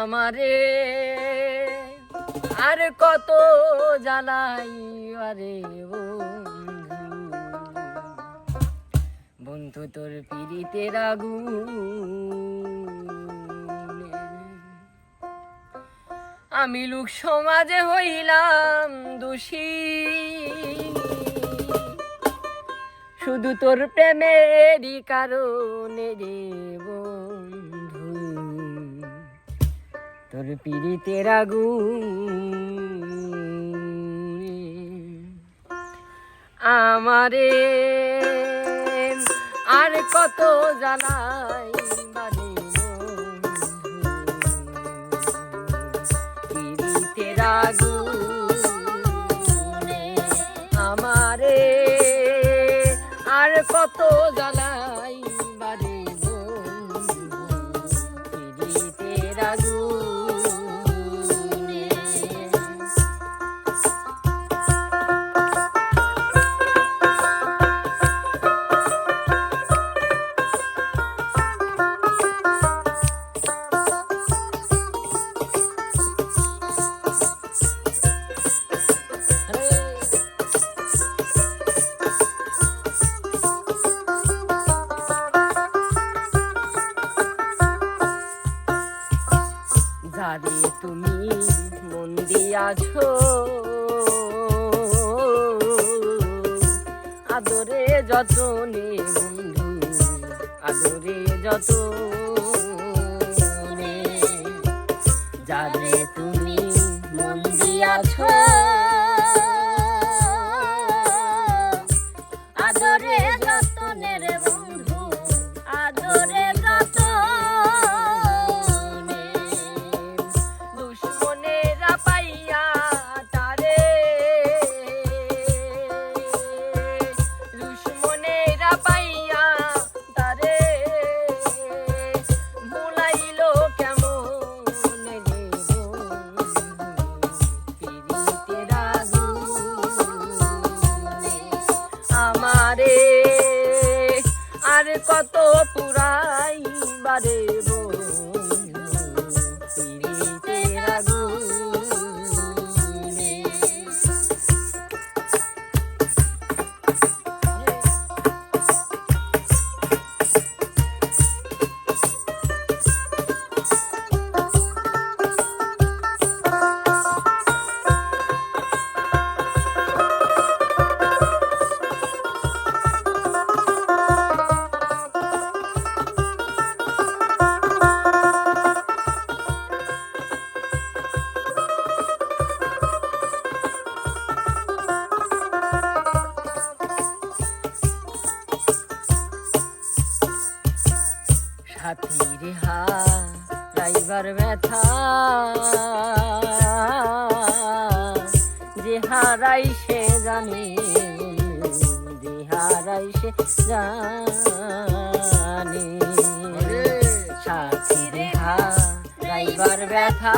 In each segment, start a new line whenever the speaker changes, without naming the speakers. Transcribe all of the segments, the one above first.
আমারে। আর কত জ্বালাই আরে বন্ধু। তোর পিড়িতের আগুন। আমি লোক সমাজে হইলাম দোষী। শুধু তোর প্রেমেরই কারণে রে বন্ধু। তোর পিড়িতের আগুন আমারে আর কত আগুনে আমারে আর কত জ্বালাই তুমি মন দিয়াছো। আদরে যতনে বন্ধু আদরে যতনে। যারে কত পুরাই বারে সাথীর হা ড্রাইভার ব্যথা যে হারাই সে জানে যে হারাই সে জানে। সাথীর হা ড্রাইভার ব্যথা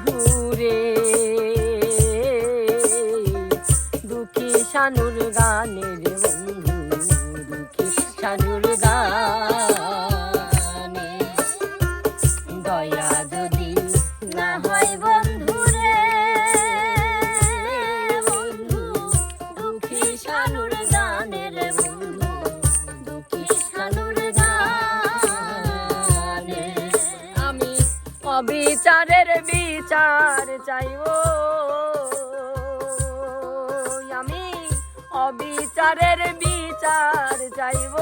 বন্ধুরে দুঃখী শানুর গানে
রে বন্ধু দুঃখী শানুর গানে।
দয়া অবিচারের বিচার চাইব। আমি অবিচারের বিচার চাইব।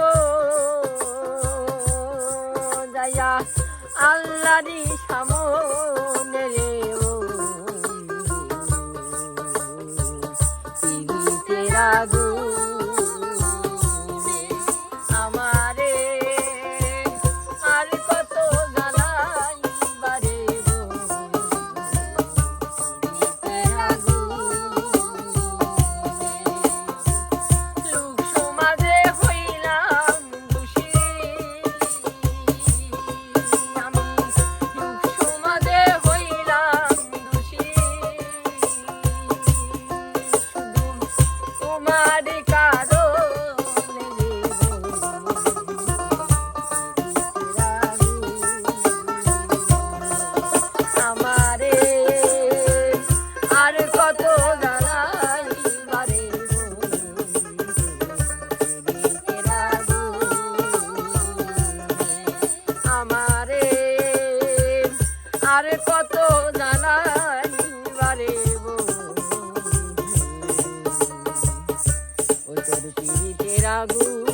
যাইয়া আল্লাহরি সামনে কত জানাই বারে ওই তোর পিড়িতের আগুন